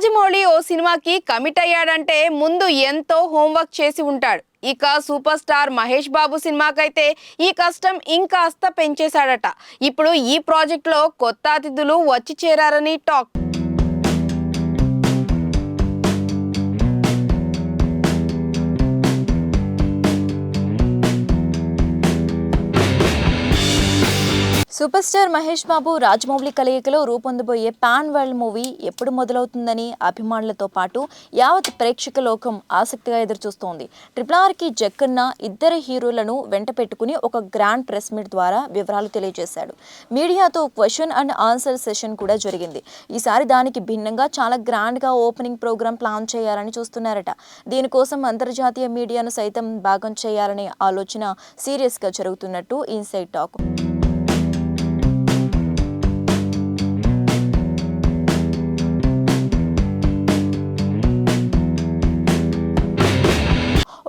రాజమౌళి ఓ సినిమాకి కమిట్ అయ్యాడంటే ముందు ఎంతో హోంవర్క్ చేసి ఉంటాడు. ఇక సూపర్ స్టార్ మహేష్ బాబు సినిమాకైతే ఈ కష్టం ఇంకాస్త పెంచేశాడట. ఇప్పుడు ఈ ప్రాజెక్ట్లో కొత్త అతిథులు వచ్చి చేరారని talk. Super star Mahesh Babu Rajamouli కలయికలో రూపొందబోయే పాన్ వరల్డ్ మూవీ ఎప్పుడు మొదలవుతుందని అభిమానులతో పాటు యావత్ ప్రేక్షక లోకం ఆసక్తిగా ఎదురుచూస్తోంది. ట్రిపుల్ ఆర్కి జక్కన్న ఇద్దరు హీరోలను వెంట పెట్టుకుని ఒక గ్రాండ్ ప్రెస్ మీట్ ద్వారా వివరాలు తెలియజేశాడు. మీడియాతో క్వశ్చన్ అండ్ ఆన్సర్ సెషన్ కూడా జరిగింది. ఈసారి దానికి భిన్నంగా చాలా గ్రాండ్గా ఓపెనింగ్ ప్రోగ్రామ్ ప్లాన్ చేయాలని చూస్తున్నారట. దీనికోసం అంతర్జాతీయ మీడియాను సైతం భాగం చేయాలనే ఆలోచన సీరియస్గా జరుగుతున్నట్టు ఇన్సైడ్ టాక్.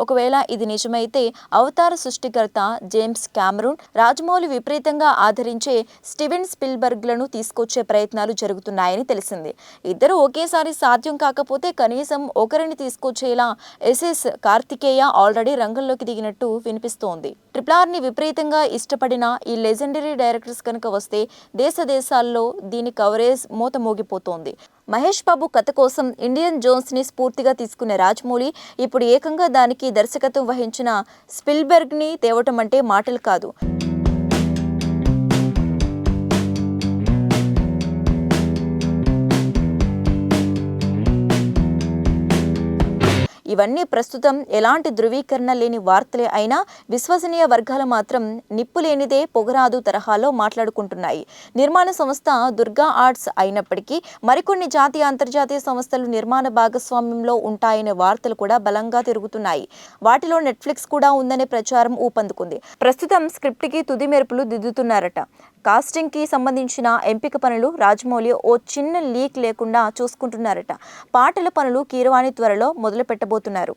ఒకవేళ ఇది నిజమైతే అవతార సృష్టికర్త జేమ్స్ క్యామరూన్ రాజమౌళి విపరీతంగా ఆదరించే స్టీవెన్ స్పిల్బర్గ్లను తీసుకొచ్చే ప్రయత్నాలు జరుగుతున్నాయని తెలిసింది. ఇద్దరు ఒకేసారి సాధ్యం కాకపోతే కనీసం ఒకరిని తీసుకొచ్చేలా ఎస్ఎస్ కార్తికేయ ఆల్రెడీ రంగంలోకి దిగినట్టు వినిపిస్తోంది. ట్రిప్లార్ని విపరీతంగా ఇష్టపడిన ఈ లెజెండరీ డైరెక్టర్స్ కనుక వస్తే దేశ దేశాల్లో దీని కవరేజ్ మూత మోగిపోతోంది. మహేష్ బాబు కథ కోసం ఇండియన్ జోన్స్ని స్ఫూర్తిగా తీసుకునే రాజమౌళి ఇప్పుడు ఏకంగా దానికి దర్శకత్వం వహించిన స్పిల్బెర్గ్ని తేవటం అంటే మాటలు కాదు. ఇవన్నీ ప్రస్తుతం ఎలాంటి ధృవీకరణ లేని వార్తలే అయినా విశ్వసనీయ వర్గాలు మాత్రం నిప్పు లేనిదే పొగరాదు తరహాలో మాట్లాడుకుంటున్నాయి. నిర్మాణ సంస్థ దుర్గా ఆర్ట్స్ అయినప్పటికీ మరికొన్ని జాతీయ అంతర్జాతీయ సంస్థలు నిర్మాణ భాగస్వామ్యంలో ఉంటాయనే వార్తలు కూడా బలంగా తిరుగుతున్నాయి. వాటిలో నెట్ఫ్లిక్స్ కూడా ఉందనే ప్రచారం ఊపందుకుంది. ప్రస్తుతం స్క్రిప్ట్కి తుది మెరుపులు దిద్దుతున్నారట. కాస్టింగ్కి సంబంధించిన ఎంపిక పనులు రాజమౌళి ఓ చిన్న లీక్ లేకుండా చూసుకుంటున్నారట. పాటల పనులు కీరవాణి త్వరలో మొదలు పెట్టబోతున్నారు